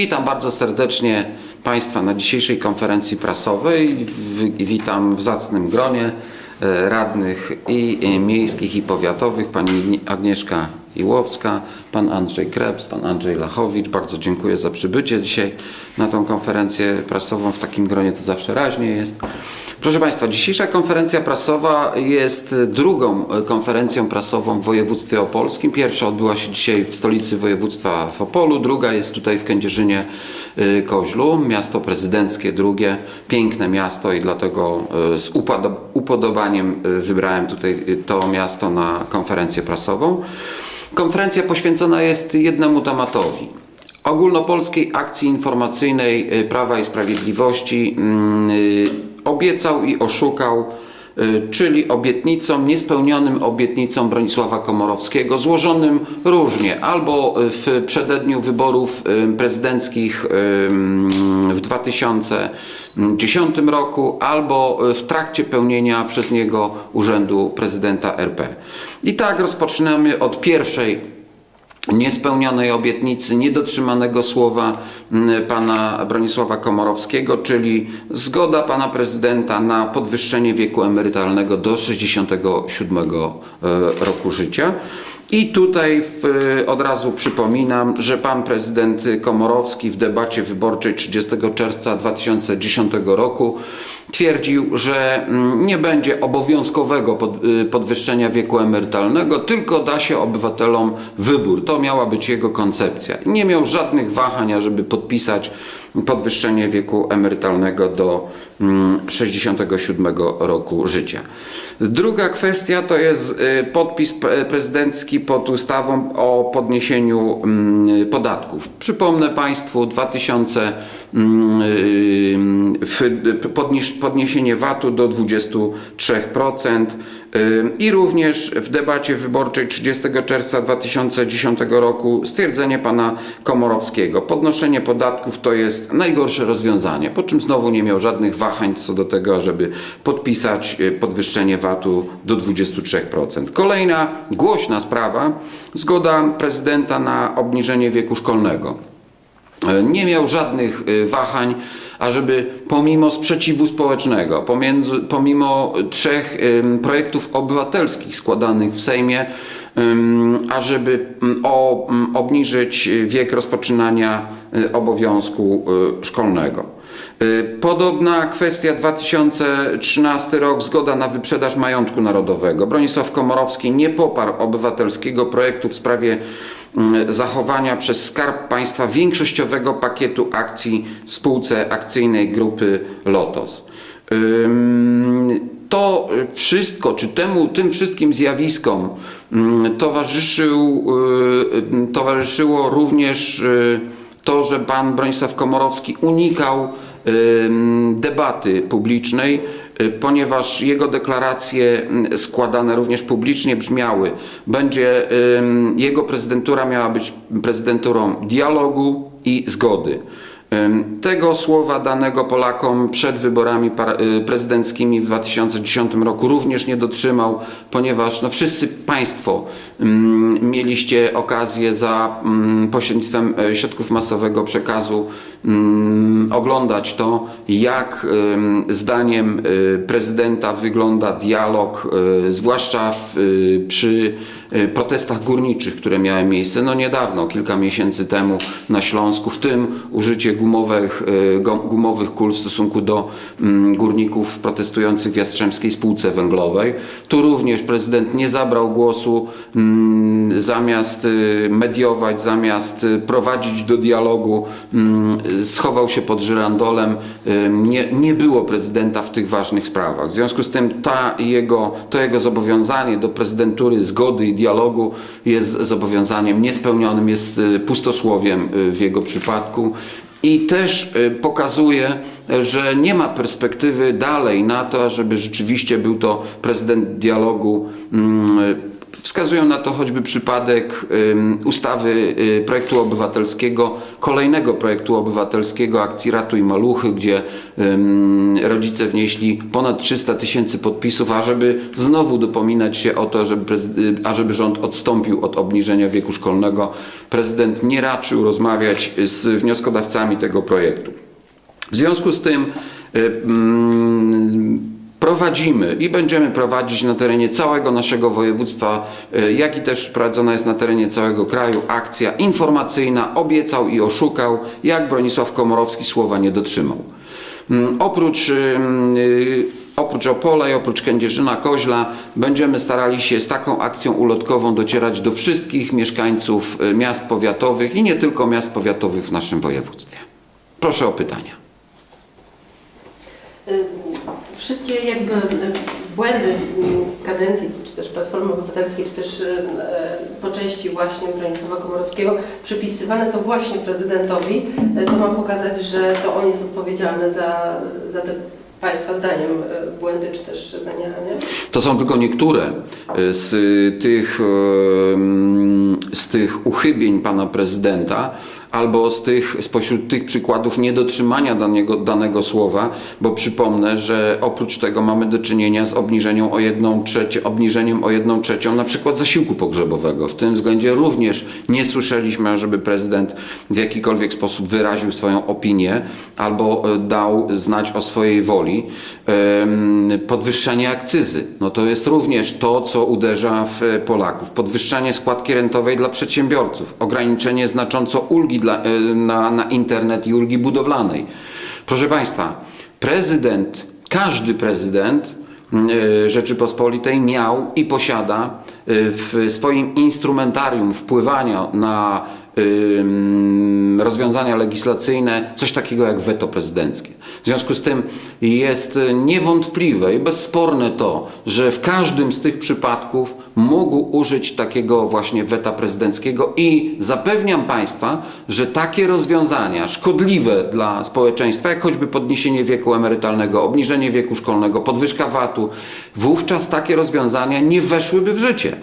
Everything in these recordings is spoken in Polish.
Witam bardzo serdecznie Państwa na dzisiejszej konferencji prasowej. Witam w zacnym gronie e, radnych i e, miejskich i powiatowych, pani Agnieszka Iłowska, pan Andrzej Krebs, pan Andrzej Lachowicz. Bardzo dziękuję za przybycie dzisiaj na tą konferencję prasową. W takim gronie to zawsze raźnie jest. Proszę Państwa, dzisiejsza konferencja prasowa jest drugą e, konferencją prasową w województwie opolskim. Pierwsza odbyła się dzisiaj w stolicy województwa w Opolu, druga jest tutaj w Kędzierzynie y, Koźlu, miasto prezydenckie drugie, piękne miasto i dlatego y, z upodo- upodobaniem wybrałem tutaj to miasto na konferencję prasową. Konferencja poświęcona jest jednemu tematowi. Ogólnopolskiej akcji informacyjnej y, Prawa i Sprawiedliwości mm, y, obiecał i oszukał, y, czyli obietnicom, niespełnionym obietnicom Bronisława Komorowskiego, złożonym różnie, albo w przededniu wyborów prezydenckich y, w 2010 roku, albo w trakcie pełnienia przez niego urzędu prezydenta RP. I tak rozpoczynamy od pierwszej niespełnionej obietnicy, niedotrzymanego słowa pana Bronisława Komorowskiego, czyli zgoda pana prezydenta na podwyższenie wieku emerytalnego do 67 e, roku życia. I tutaj w, od razu przypominam, że pan prezydent Komorowski w debacie wyborczej 30 czerwca 2010 roku twierdził, że mm, nie będzie obowiązkowego y, podwyższenia wieku emerytalnego, tylko da się obywatelom wybór. To miała być jego koncepcja. Nie miał żadnych wahań, ażeby podpisać podwyższenie wieku emerytalnego do mm, 67 roku życia. Druga kwestia to jest y, podpis pre- prezydencki pod ustawą o podniesieniu mm, podatków. Przypomnę Państwu 2000 mm, y, podniesz- podniesienie VAT-u do 23% y, i również w debacie wyborczej 30 czerwca 2010 roku stwierdzenie pana Komorowskiego. Podnoszenie podatków to jest najgorsze rozwiązanie, po czym znowu nie miał żadnych wahań co do tego, żeby podpisać y, podwyższenie VAT-u do 23%. Kolejna głośna sprawa, zgoda prezydenta na obniżenie wieku szkolnego. E, nie miał żadnych y, wahań, ażeby pomimo sprzeciwu społecznego, pomiędzy, pomimo trzech projektów obywatelskich składanych w Sejmie, ażeby obniżyć wiek rozpoczynania y, obowiązku szkolnego. Podobna kwestia 2013 rok, zgoda na wyprzedaż majątku narodowego. Bronisław Komorowski nie poparł obywatelskiego projektu w sprawie zachowania przez Skarb Państwa większościowego pakietu akcji w spółce akcyjnej grupy Lotos. To wszystko, czy temu, tym wszystkim zjawiskom mm, towarzyszył, y, towarzyszyło również y, to, że pan Bronisław Komorowski unikał debaty publicznej, ponieważ jego deklaracje mm, składane również publicznie brzmiały, będzie jego prezydentura miała być prezydenturą dialogu i zgody. Tego słowa danego Polakom przed wyborami y, prezydenckimi w 2010 roku również nie dotrzymał, ponieważ no, wszyscy Państwo ym, mieliście okazję za ym, pośrednictwem e, środków masowego przekazu ym, oglądać to, jak zdaniem y, prezydenta wygląda dialog, y, zwłaszcza przy protestach górniczych, które miały miejsce no niedawno, kilka miesięcy temu na Śląsku, w tym użycie gumowych, y, gumowych kul w stosunku do mm, górników protestujących w Jastrzębskiej Spółce Węglowej. Tu również prezydent nie zabrał głosu, mm, zamiast y, mediować, zamiast y, prowadzić do dialogu, mm, y, schował się pod żyrandolem. Y, Nie, nie było prezydenta w tych ważnych sprawach. W związku z tym ta jego, to jego zobowiązanie do prezydentury, zgody i dialogu jest zobowiązaniem niespełnionym, jest y, pustosłowiem y, w jego przypadku. I też y, pokazuje, że nie ma perspektywy dalej na to, żeby rzeczywiście był to prezydent dialogu mm, Wskazują na to choćby przypadek ustawy y, projektu obywatelskiego, kolejnego projektu obywatelskiego akcji Ratuj Maluchy, gdzie rodzice wnieśli ponad 300 tysięcy podpisów, ażeby znowu dopominać się o to, żeby, y, ażeby rząd odstąpił od obniżenia wieku szkolnego. Prezydent nie raczył rozmawiać z wnioskodawcami tego projektu. W związku z tym y, prowadzimy i będziemy prowadzić na terenie całego naszego województwa, y, jak i też prowadzona jest na terenie całego kraju akcja informacyjna Obiecał i oszukał, jak Bronisław Komorowski słowa nie dotrzymał. Mm, Oprócz, ym, y, oprócz Opola i oprócz Kędzierzyna Koźla będziemy starali się z taką akcją ulotkową docierać do wszystkich mieszkańców y, miast powiatowych i nie tylko miast powiatowych w naszym województwie. Proszę o pytania. Wszystkie jakby y, błędy kadencji, czy też Platformy Obywatelskiej, czy też y, y, po części właśnie Bronisława Komorowskiego przypisywane są właśnie prezydentowi. To ma pokazać, że to on jest odpowiedzialny za, za te Państwa zdaniem błędy, czy też zaniechania. To są tylko niektóre z tych, z tych uchybień pana prezydenta, albo z tych, spośród tych przykładów niedotrzymania danego, danego słowa, bo przypomnę, że oprócz tego mamy do czynienia z obniżeniem o jedną trzecią, obniżeniem o jedną trzecią na przykład zasiłku pogrzebowego. W tym względzie również nie słyszeliśmy, żeby prezydent w jakikolwiek sposób wyraził swoją opinię albo e, dał znać o swojej woli. Podwyższenie akcyzy, no to jest również to, co uderza w e, Polaków. Podwyższanie składki rentowej dla przedsiębiorców, ograniczenie znacząco ulgi dla, e, na, na internet i ulgi budowlanej. Proszę Państwa, prezydent, każdy prezydent e, Rzeczypospolitej miał i posiada e, w swoim instrumentarium wpływania na rozwiązania legislacyjne coś takiego jak weto prezydenckie. W związku z tym jest niewątpliwe i bezsporne to, że w każdym z tych przypadków mógł użyć takiego właśnie weta prezydenckiego i zapewniam Państwa, że takie rozwiązania szkodliwe dla społeczeństwa, jak choćby podniesienie wieku emerytalnego, obniżenie wieku szkolnego, podwyżka VAT-u, wówczas takie rozwiązania nie weszłyby w życie.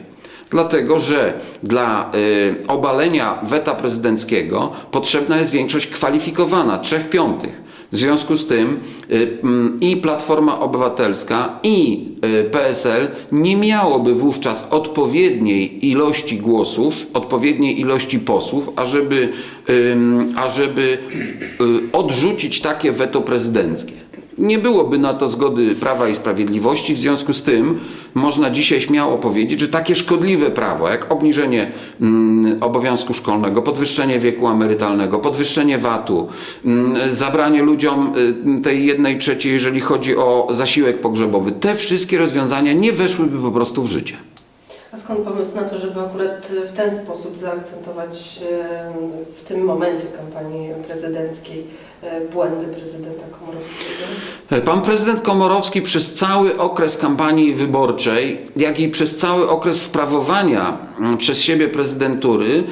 Dlatego, że dla y, obalenia weta prezydenckiego potrzebna jest większość kwalifikowana, 3 piątych. W związku z tym y, mm, i Platforma Obywatelska, i y, PSL nie miałoby wówczas odpowiedniej ilości głosów, odpowiedniej ilości posłów, ażeby, ażeby y, odrzucić takie weto prezydenckie. Nie byłoby na to zgody Prawa i Sprawiedliwości, w związku z tym można dzisiaj śmiało powiedzieć, że takie szkodliwe prawo, jak obniżenie mm, obowiązku szkolnego, podwyższenie wieku emerytalnego, podwyższenie VAT-u, mm, zabranie ludziom y, tej jednej trzeciej, jeżeli chodzi o zasiłek pogrzebowy, te wszystkie rozwiązania nie weszłyby po prostu w życie. A skąd pomysł na to, żeby akurat w ten sposób zaakcentować y, w tym momencie kampanii prezydenckiej y, błędy prezydenta Komorowskiego? Pan prezydent Komorowski przez cały okres kampanii wyborczej, jak i przez cały okres sprawowania przez siebie prezydentury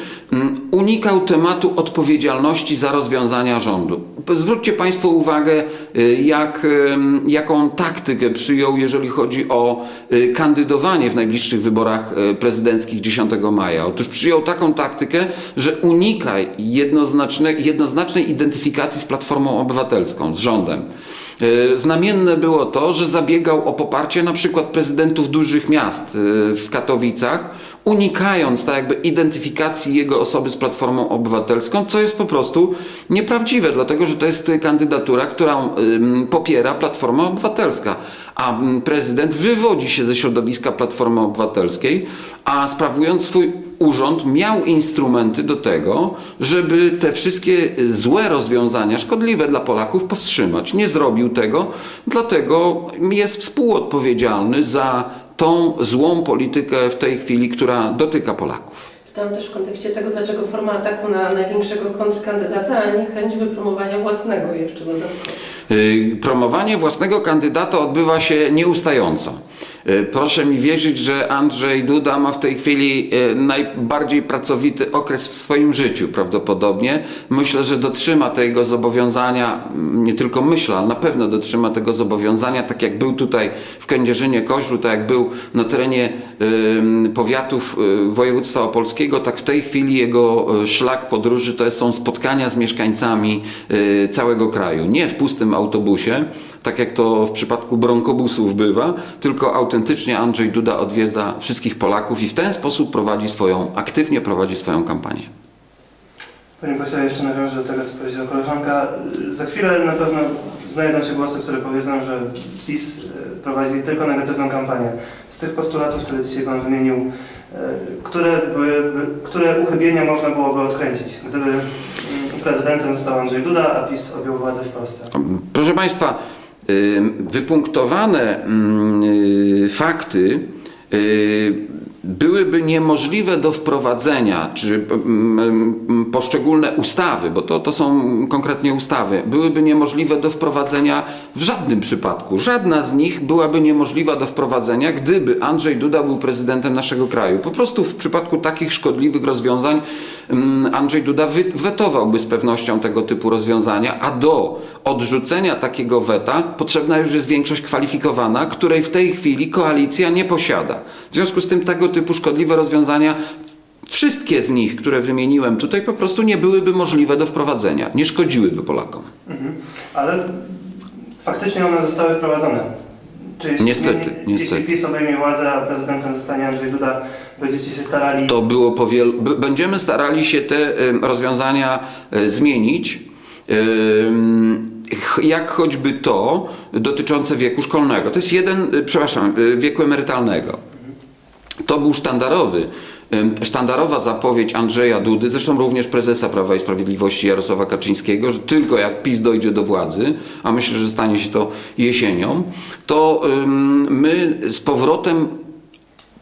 unikał tematu odpowiedzialności za rozwiązania rządu. Zwróćcie Państwo uwagę, jak, jaką taktykę przyjął, jeżeli chodzi o kandydowanie w najbliższych wyborach y, prezydenckich 10 maja. Otóż przyjął taką taktykę, że unika jednoznacznej, jednoznacznej identyfikacji z Platformą Obywatelską, z rządem. E, Znamienne było to, że zabiegał o poparcie na przykład prezydentów dużych miast e, w Katowicach, unikając tak jakby identyfikacji jego osoby z Platformą Obywatelską, co jest po prostu nieprawdziwe, dlatego że to jest kandydatura, którą ym, popiera Platforma Obywatelska, a prezydent wywodzi się ze środowiska Platformy Obywatelskiej, a sprawując swój urząd miał instrumenty do tego, żeby te wszystkie złe rozwiązania, szkodliwe dla Polaków, powstrzymać. Nie zrobił tego, dlatego jest współodpowiedzialny za tą złą politykę w tej chwili, która dotyka Polaków. Pytam też w kontekście tego, dlaczego forma ataku na największego kontrkandydata, a nie chęć wypromowania własnego jeszcze dodatkowo. Y, Promowanie własnego kandydata odbywa się nieustająco. Y, Proszę mi wierzyć, że Andrzej Duda ma w tej chwili y, najbardziej pracowity okres w swoim życiu prawdopodobnie. Myślę, że dotrzyma tego zobowiązania, mm, nie tylko myślę, ale na pewno dotrzyma tego zobowiązania, tak jak był tutaj w Kędzierzynie Koźlu, tak jak był na terenie powiatów województwa opolskiego, tak w tej chwili jego szlak podróży to są spotkania z mieszkańcami całego kraju. Nie w pustym autobusie, tak jak to w przypadku bronkobusów bywa, tylko autentycznie Andrzej Duda odwiedza wszystkich Polaków i w ten sposób prowadzi swoją, aktywnie prowadzi swoją kampanię. Panie pośle, jeszcze nawiążę do tego, co powiedziała koleżanka. Za chwilę na pewno znajdą się głosy, które powiedzą, że PiS e, prowadzi tylko negatywną kampanię. Z tych postulatów, które dzisiaj Pan wymienił, które, byłyby, które uchybienia można byłoby odkręcić, gdyby prezydentem został Andrzej Duda, a PiS objął władzę w Polsce? Proszę Państwa, wypunktowane y, fakty y, byłyby niemożliwe do wprowadzenia, czy mm, mm, poszczególne ustawy, bo to, to są konkretnie ustawy, byłyby niemożliwe do wprowadzenia w żadnym przypadku. Żadna z nich byłaby niemożliwa do wprowadzenia, gdyby Andrzej Duda był prezydentem naszego kraju. Po prostu w przypadku takich szkodliwych rozwiązań mm, Andrzej Duda wetowałby z pewnością tego typu rozwiązania, a do odrzucenia takiego weta potrzebna już jest większość kwalifikowana, której w tej chwili koalicja nie posiada. W związku z tym tego typu szkodliwe rozwiązania, wszystkie z nich, które wymieniłem tutaj, po prostu nie byłyby możliwe do wprowadzenia, nie szkodziłyby Polakom. Mhm. Ale faktycznie one zostały wprowadzone. Czy jeśli, Niestety, jeśli niestety. PiS obejmie władzę, a prezydentem zostanie Andrzej Duda, będziecie się starali... To było po wielu. Będziemy starali się te rozwiązania e, zmienić. Jak choćby to dotyczące wieku szkolnego. To jest jeden, e, przepraszam, e, wieku emerytalnego. To był sztandarowy, sztandarowa zapowiedź Andrzeja Dudy, zresztą również prezesa Prawa i Sprawiedliwości Jarosława Kaczyńskiego, że tylko jak PiS dojdzie do władzy, a myślę, że stanie się to jesienią, to my z powrotem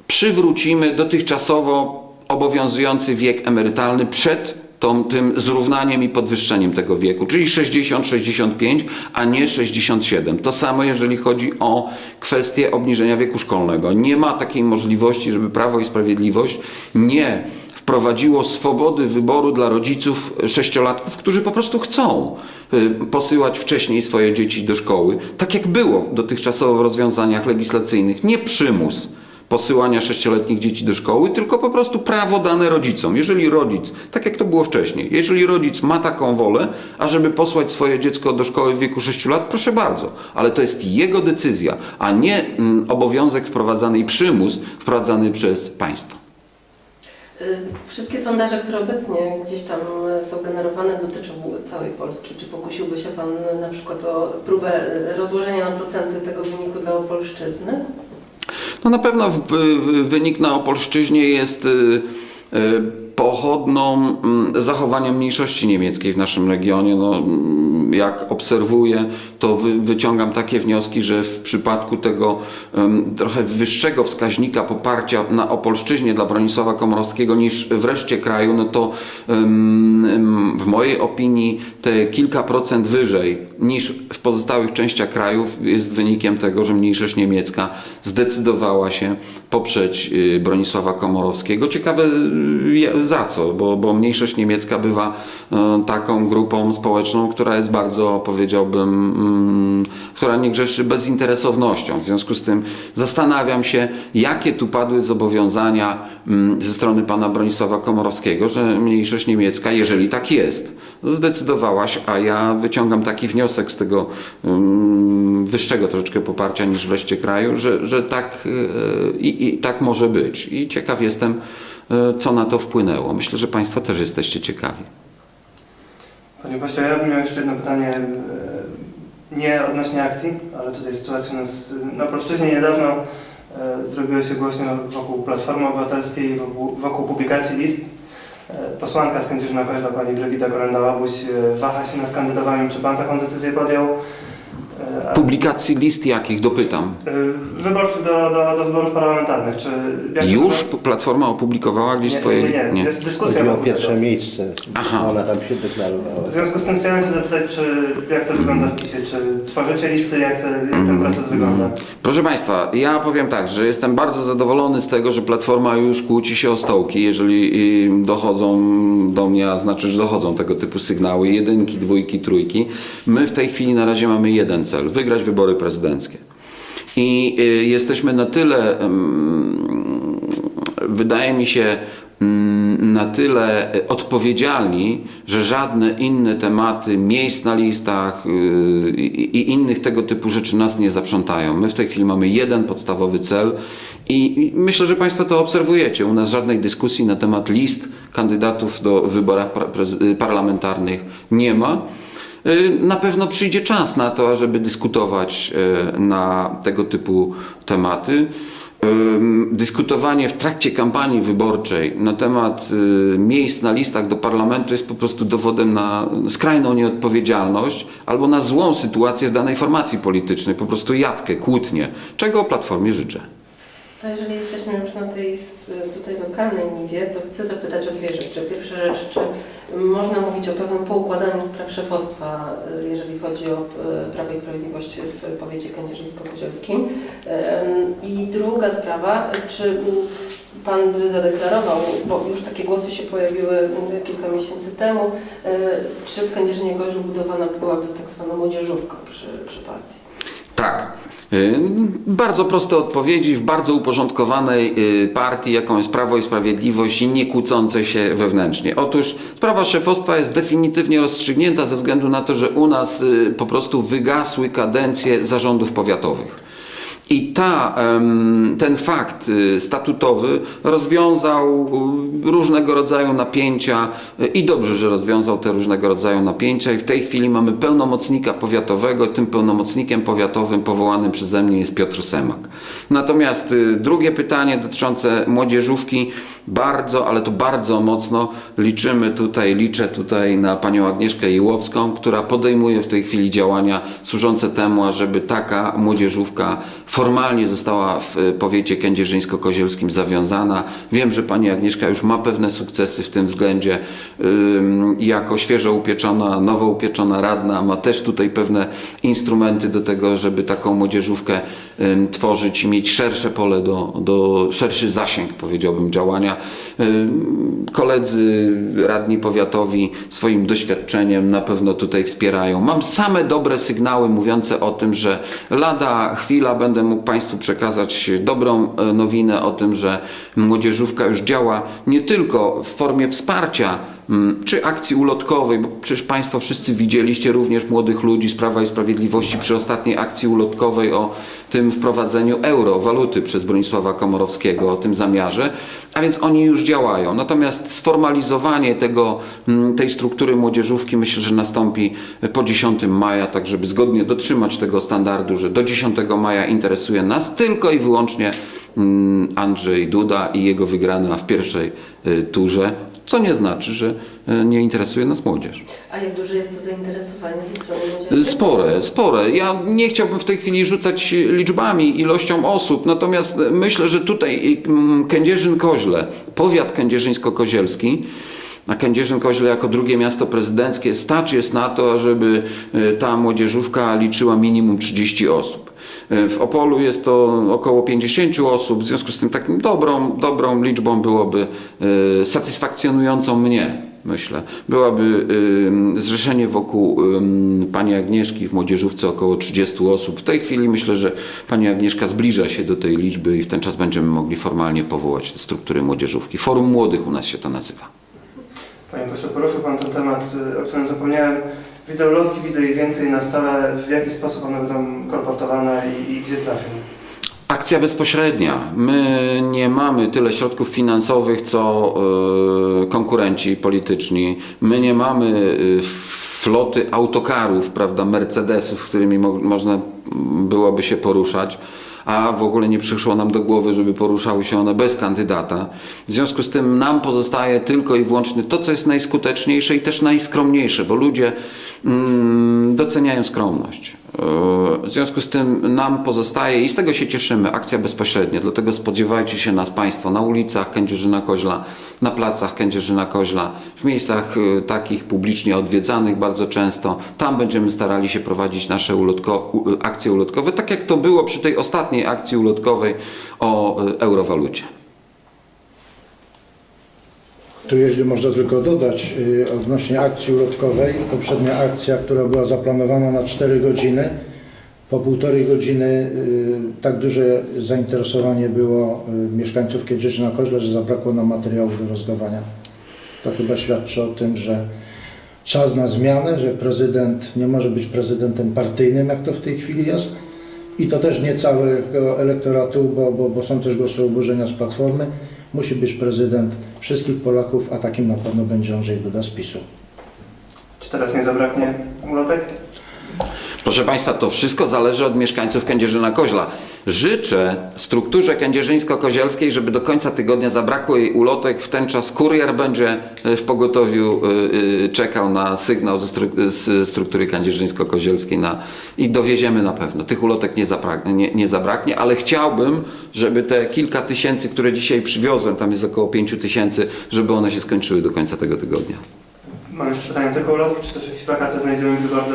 przywrócimy dotychczasowo obowiązujący wiek emerytalny przed tą, tym zrównaniem i podwyższeniem tego wieku, czyli 60-65, a nie 67. To samo jeżeli chodzi o kwestię obniżenia wieku szkolnego. Nie ma takiej możliwości, żeby Prawo i Sprawiedliwość nie wprowadziło swobody wyboru dla rodziców sześciolatków, którzy po prostu chcą y, posyłać wcześniej swoje dzieci do szkoły, tak jak było dotychczasowo w rozwiązaniach legislacyjnych. Nie przymus posyłania sześcioletnich dzieci do szkoły, tylko po prostu prawo dane rodzicom. Jeżeli rodzic, tak jak to było wcześniej, jeżeli rodzic ma taką wolę, ażeby posłać swoje dziecko do szkoły w wieku 6 lat, proszę bardzo, ale to jest jego decyzja, a nie mm, obowiązek wprowadzany i przymus wprowadzany przez państwo. Y, Wszystkie sondaże, które obecnie gdzieś tam y, są generowane, dotyczą całej Polski. Czy pokusiłby się Pan y, na przykład o próbę y, rozłożenia na procenty tego wyniku dla Opolszczyzny? No na pewno wynik na Opolszczyźnie jest y, y, pochodną mm, zachowania mniejszości niemieckiej w naszym regionie. No, mm, jak obserwuję, to wy, wyciągam takie wnioski, że w przypadku tego em, trochę wyższego wskaźnika poparcia na Opolszczyźnie dla Bronisława Komorowskiego niż w reszcie kraju, no to em, w mojej opinii te kilka procent wyżej niż w pozostałych częściach krajów jest wynikiem tego, że mniejszość niemiecka zdecydowała się poprzeć y, Bronisława Komorowskiego. Ciekawe y, za co, bo, bo mniejszość niemiecka bywa y, taką grupą społeczną, która jest bardzo, powiedziałbym, mm, która nie grzeszy bezinteresownością. W związku z tym zastanawiam się, jakie tu padły zobowiązania mm, ze strony pana Bronisława Komorowskiego, że mniejszość niemiecka, jeżeli tak jest, zdecydowała się, a ja wyciągam taki wniosek z tego mm, wyższego troszeczkę poparcia niż w reszcie kraju, że, że tak, e, i, i tak może być. I ciekaw jestem, e, co na to wpłynęło. Myślę, że Państwo też jesteście ciekawi. Panie pośle, ja bym miał jeszcze jedno pytanie, e, nie odnośnie akcji, ale tutaj sytuacja nas na Polszczyźnie niedawno zrobiło się głośno wokół Platformy Obywatelskiej wokół, wokół publikacji list. E, Posłanka z Kędzierzyna Koźla, pani Brygida Kolenda-Łabuś, e, waha się nad kandydowaniem. Czy pan taką decyzję podjął? E, E, Publikacji list jakich? Dopytam. y, Wyborczy do, do, do wyborów parlamentarnych. Czy Już to- Platforma opublikowała gdzieś nie, swoje... nie, nie, jest dyskusja Chodziło o pierwsze miejsce. Aha. Ona tam się deklarowała. W związku z tym chciałem się zapytać, czy, jak to wygląda w PiSie? Czy tworzycie listy, jak, te, jak ten Mhm. proces wygląda? Proszę Państwa, ja powiem tak, że jestem bardzo zadowolony z tego, że Platforma już kłóci się o stołki, jeżeli y, dochodzą do mnie, a znaczy, że dochodzą tego typu sygnały, jedynki, dwójki, trójki. My w tej chwili na razie mamy jeden cel, wygrać wybory prezydenckie. I y, jesteśmy na tyle, wydaje mi się, ym, na tyle odpowiedzialni, że żadne inne tematy, miejsc na listach y, i innych tego typu rzeczy nas nie zaprzątają. My w tej chwili mamy jeden podstawowy cel i myślę, że Państwo to obserwujecie. U nas żadnej dyskusji na temat list kandydatów do wyborach y, parlamentarnych nie ma. Y, Na pewno przyjdzie czas na to, żeby dyskutować y, na tego typu tematy. Dyskutowanie w trakcie kampanii wyborczej na temat y, miejsc na listach do parlamentu jest po prostu dowodem na skrajną nieodpowiedzialność albo na złą sytuację w danej formacji politycznej, po prostu jatkę, kłótnię, czego Platformie życzę. To jeżeli jesteśmy już na tej tutaj lokalnej niwie, to chcę zapytać o dwie rzeczy. Pierwsza rzecz, czy można mówić o pewnym poukładaniu spraw szefostwa, y, jeżeli chodzi o y, Prawo i Sprawiedliwość w powiecie kędzierzyńsko-kozielskim? I druga sprawa, czy Pan by zadeklarował, bo już takie głosy się pojawiły mm, kilka miesięcy temu, y, czy w Kędzierzynie-Koźlu budowana byłaby tak zwana młodzieżówka przy, przy partii? Tak. Y, Bardzo proste odpowiedzi w bardzo uporządkowanej y, partii, jaką jest Prawo i Sprawiedliwość i nie kłócącej się wewnętrznie. Otóż sprawa szefostwa jest definitywnie rozstrzygnięta ze względu na to, że u nas y, po prostu wygasły kadencje zarządów powiatowych. I ta, ten fakt y, statutowy rozwiązał y, różnego rodzaju napięcia y, i dobrze, że rozwiązał te różnego rodzaju napięcia i w tej chwili mamy pełnomocnika powiatowego. Tym pełnomocnikiem powiatowym powołanym przeze mnie jest Piotr Semak. Natomiast drugie pytanie dotyczące młodzieżówki bardzo, ale to bardzo mocno liczymy tutaj, liczę tutaj na panią Agnieszkę Jełowską, która podejmuje w tej chwili działania służące temu, ażeby taka młodzieżówka formalnie została w y, powiecie kędzierzyńsko-kozielskim zawiązana. Wiem, że pani Agnieszka już ma pewne sukcesy w tym względzie. Jako świeżo upieczona, nowo upieczona radna ma też tutaj pewne instrumenty do tego, żeby taką młodzieżówkę tworzyć i mieć szersze pole do, do szerszy zasięg, powiedziałbym, działania. Ym, Koledzy radni powiatowi swoim doświadczeniem na pewno tutaj wspierają. Mam same dobre sygnały mówiące o tym, że lada chwila będę mógł Państwu przekazać dobrą e, nowinę o tym, że młodzieżówka już działa nie tylko w formie wsparcia czy akcji ulotkowej, bo przecież Państwo wszyscy widzieliście również młodych ludzi z Prawa i Sprawiedliwości przy ostatniej akcji ulotkowej o tym wprowadzeniu euro, waluty przez Bronisława Komorowskiego, o tym zamiarze, a więc oni już działają. Natomiast sformalizowanie tego, mm, tej struktury młodzieżówki myślę, że nastąpi po 10 maja, tak żeby zgodnie dotrzymać tego standardu, że do 10 maja interesuje nas tylko i wyłącznie mm, Andrzej Duda i jego wygrana w pierwszej y, turze, co nie znaczy, że y, nie interesuje nas młodzież. A jak duże jest to zainteresowanie ze strony młodzieży? Spore, spore. Ja nie chciałbym w tej chwili rzucać liczbami, ilością osób, natomiast myślę, że tutaj mm, Kędzierzyn-Koźle, powiat kędzierzyńsko-kozielski, a Kędzierzyn-Koźle jako drugie miasto prezydenckie stać jest na to, żeby y, ta młodzieżówka liczyła minimum 30 osób. Y, W Opolu jest to około 50 osób, w związku z tym taką dobrą, dobrą liczbą byłoby y, satysfakcjonującą mnie myślę. Byłaby y, zrzeszenie wokół pani Agnieszki w młodzieżówce około 30 osób. W tej chwili myślę, że pani Agnieszka zbliża się do tej liczby i w ten czas będziemy mogli formalnie powołać te struktury młodzieżówki. Forum Młodych u nas się to nazywa. Panie pośle, poruszył Pan ten temat, o którym zapomniałem. Widzę ulotki, widzę ich więcej na stole. W jaki sposób one będą kolportowane i, i gdzie trafią? Akcja bezpośrednia. My nie mamy tyle środków finansowych, co y, konkurenci polityczni. My nie mamy y, floty autokarów, prawda, Mercedesów, którymi mo można byłoby się poruszać. A w ogóle nie przyszło nam do głowy, żeby poruszały się one bez kandydata. W związku z tym nam pozostaje tylko i wyłącznie to, co jest najskuteczniejsze i też najskromniejsze, bo ludzie mm, doceniają skromność. W związku z tym nam pozostaje i z tego się cieszymy, akcja bezpośrednia, dlatego spodziewajcie się nas Państwo na ulicach Kędzierzyna Koźla, na placach Kędzierzyna Koźla, w miejscach y, takich publicznie odwiedzanych bardzo często. Tam będziemy starali się prowadzić nasze ulotko, akcje ulotkowe, tak jak to było przy tej ostatniej akcji ulotkowej o y, eurowalucie. Tu jeśli można tylko dodać y, odnośnie akcji ulotkowej, poprzednia akcja, która była zaplanowana na 4 godziny, po półtorej godziny y, tak duże zainteresowanie było y, mieszkańców Kędzierzyna Koźla, że zabrakło nam materiałów do rozdawania. To chyba świadczy o tym, że czas na zmianę, że prezydent nie może być prezydentem partyjnym, jak to w tej chwili jest. I to też nie całego elektoratu, bo, bo, bo są też głosy oburzenia z Platformy. Musi być prezydent wszystkich Polaków, a takim na pewno będzie Andrzej Duda z PiSu. Czy teraz nie zabraknie ulotek? Proszę Państwa, to wszystko zależy od mieszkańców Kędzierzyna Koźla. Życzę strukturze kędzierzyńsko-kozielskiej, żeby do końca tygodnia zabrakło jej ulotek. W ten czas kurier będzie e, w pogotowiu e, e, czekał na sygnał ze struktury kędzierzyńsko-kozielskiej na, i dowieziemy na pewno. Tych ulotek nie, zapra- nie, nie zabraknie, ale chciałbym, żeby te kilka tysięcy, które dzisiaj przywiozłem, tam jest około pięciu tysięcy, żeby one się skończyły do końca tego tygodnia. Mam jeszcze pytanie, tylko ulotki, czy też jakieś plakaty znajdziemy billboardy?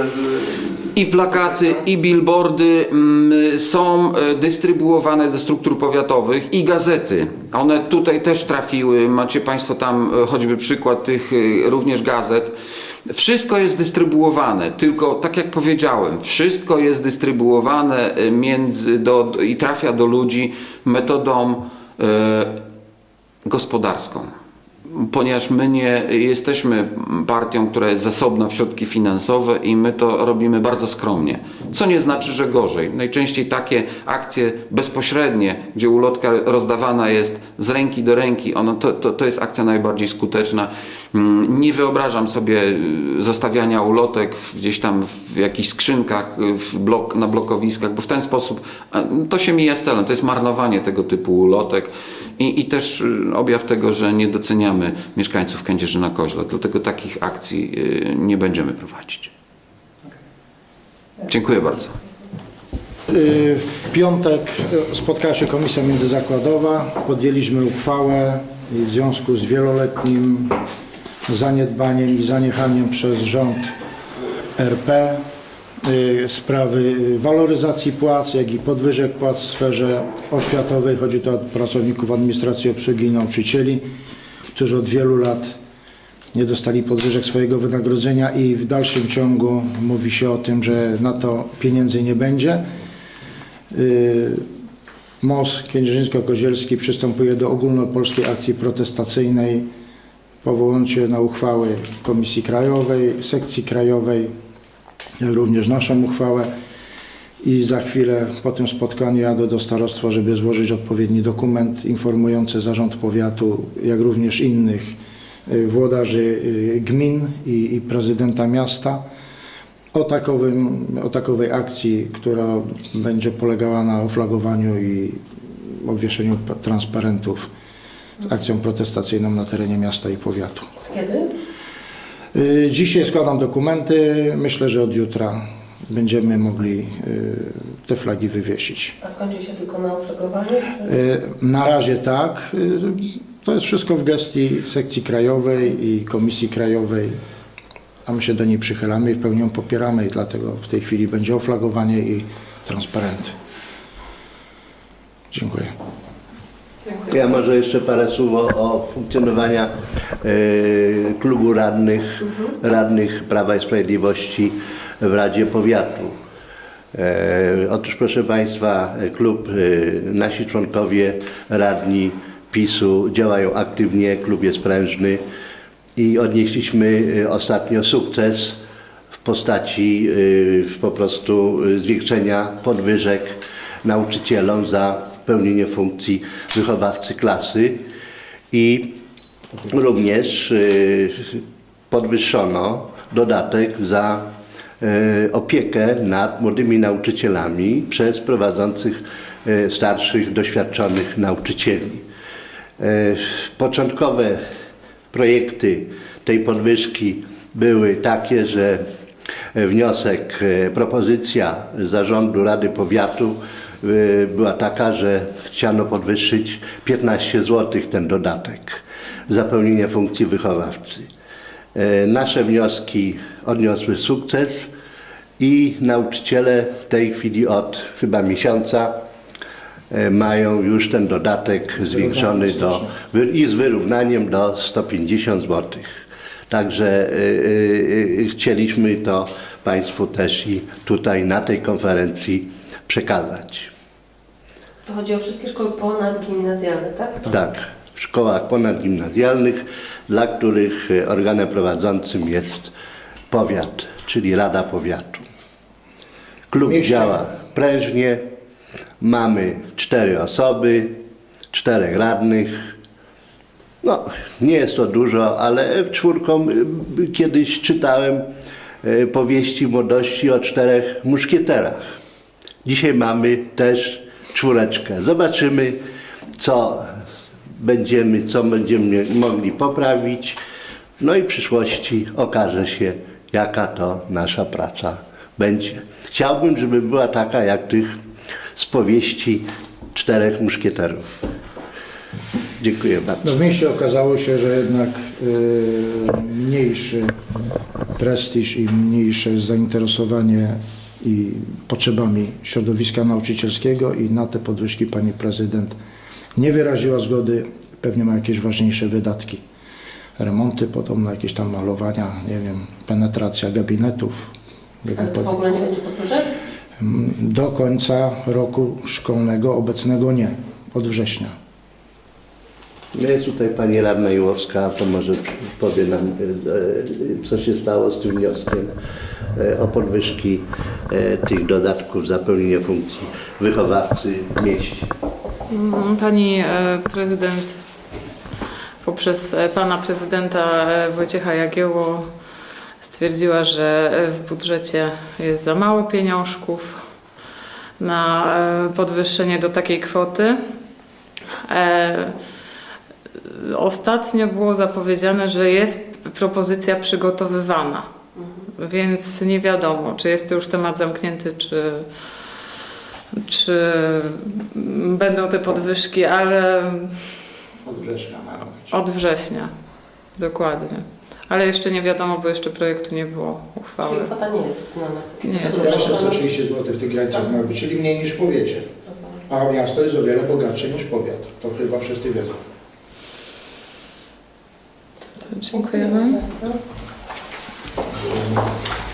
I plakaty, i billboardy mm, są e, dystrybuowane ze struktur powiatowych i gazety. One tutaj też trafiły. Macie Państwo tam e, choćby przykład tych e, również gazet. Wszystko jest dystrybuowane, tylko tak jak powiedziałem, wszystko jest dystrybuowane między do, i trafia do ludzi metodą e, gospodarską ponieważ my nie jesteśmy partią, która jest zasobna w środki finansowe i my to robimy bardzo skromnie. Co nie znaczy, że gorzej. Najczęściej takie akcje bezpośrednie, gdzie ulotka rozdawana jest z ręki do ręki, ono, to, to, to jest akcja najbardziej skuteczna. Mm, Nie wyobrażam sobie y, zostawiania ulotek gdzieś tam w jakichś skrzynkach y, w blok, na blokowiskach, bo w ten sposób to się mija z celem. To jest marnowanie tego typu ulotek. I, I też y, objaw tego, że nie doceniamy mieszkańców Kędzierzyna Koźla. Dlatego takich akcji nie będziemy prowadzić. Dziękuję bardzo. W piątek spotkała się Komisja Międzyzakładowa. Podjęliśmy uchwałę w związku z wieloletnim zaniedbaniem i zaniechaniem przez rząd RP y, sprawy waloryzacji płac, jak i podwyżek płac w sferze oświatowej. Chodzi tu o pracowników administracji obsługi i nauczycieli, którzy od wielu lat nie dostali podwyżek swojego wynagrodzenia i w dalszym ciągu mówi się o tym, że na to pieniędzy nie będzie. Y, MOS Kędzierzyńsko-Kozielski przystępuje do ogólnopolskiej akcji protestacyjnej powołując się na uchwały Komisji Krajowej, Sekcji Krajowej, jak również naszą uchwałę. I za chwilę po tym spotkaniu jadę do starostwa, żeby złożyć odpowiedni dokument informujący zarząd powiatu, jak również innych y, włodarzy y, gmin i, i prezydenta miasta o, takowym, o takowej akcji, która będzie polegała na oflagowaniu i obwieszeniu pa- transparentów akcją protestacyjną na terenie miasta i powiatu. Kiedy? Y, Dzisiaj składam dokumenty. Myślę, że od jutra będziemy mogli y, te flagi wywiesić. A skończy się tylko na oflagowaniu? Czy... Y, Na razie tak. Y, To jest wszystko w gestii sekcji krajowej i komisji krajowej, a my się do niej przychylamy i w pełni ją popieramy i dlatego w tej chwili będzie oflagowanie i transparenty. Dziękuję. Ja może jeszcze parę słów o, o funkcjonowaniu e, klubu radnych, radnych Prawa i Sprawiedliwości w Radzie Powiatu. E, otóż proszę Państwa, klub, e, nasi członkowie radni PiSu działają aktywnie, klub jest prężny i odnieśliśmy e, ostatnio sukces w postaci e, po prostu e, zwiększenia podwyżek nauczycielom za pełnienie funkcji wychowawcy klasy i również y, podwyższono dodatek za y, opiekę nad młodymi nauczycielami przez prowadzących e, starszych, doświadczonych nauczycieli. Początkowe projekty tej podwyżki były takie, że wniosek, propozycja zarządu Rady Powiatu była taka, że chciano podwyższyć 15 zł ten dodatek za pełnienie funkcji wychowawcy. E, Nasze wnioski odniosły sukces i nauczyciele w tej chwili od chyba miesiąca e, mają już ten dodatek zwiększony do, i z wyrównaniem do 150 zł. Także y, y, y, chcieliśmy to Państwu też i tutaj na tej konferencji przekazać. To chodzi o wszystkie szkoły ponadgimnazjalne, tak? Tak, w szkołach ponadgimnazjalnych, dla których y, organem prowadzącym jest powiat, czyli Rada Powiatu. Klub Mieście. działa prężnie, mamy cztery osoby, czterech radnych. No, nie jest to dużo, ale czwórką y, kiedyś czytałem y, powieści młodości o czterech muszkieterach. Dzisiaj mamy też czwóreczkę. Zobaczymy, co będziemy, co będziemy mogli poprawić. No i w przyszłości okaże się, jaka to nasza praca będzie. Chciałbym, żeby była taka jak tych z powieści czterech muszkieterów. Dziękuję bardzo. No w mieście okazało się, że jednak y, mniejszy prestiż i mniejsze zainteresowanie i potrzebami środowiska nauczycielskiego i na te podwyżki pani prezydent nie wyraziła zgody. Pewnie ma jakieś ważniejsze wydatki. Remonty, podobno jakieś tam malowania, nie wiem, penetracja gabinetów. Nie wiem, Ale to w ogóle nie będzie podwyżek? do końca roku szkolnego obecnego nie, od września. No Jest tutaj pani radna Jułowska, to może powie nam, e, e, co się stało z tym wnioskiem o podwyżki e, tych dodatków za pełnienie funkcji wychowawcy w mieście. Mm, Pani e, prezydent poprzez e, pana prezydenta e, Wojciecha Jagiełło stwierdziła, że e, w budżecie jest za mało pieniążków na e, podwyższenie do takiej kwoty. E, Ostatnio było zapowiedziane, że jest propozycja przygotowywana, więc nie wiadomo, czy jest to już temat zamknięty, czy, czy będą te podwyżki, ale Od września mają być. od września. Dokładnie. Ale jeszcze nie wiadomo, bo jeszcze projektu nie było uchwały. Czyli kwota nie jest znana. Nie jest Jeszcze jeszcze. 130 zł w tych granicach ma być, czyli mniej niż w powiecie. A miasto jest o wiele bogatsze niż powiat. To chyba wszyscy wiedzą. Dziękujemy. bardzo. Thank you.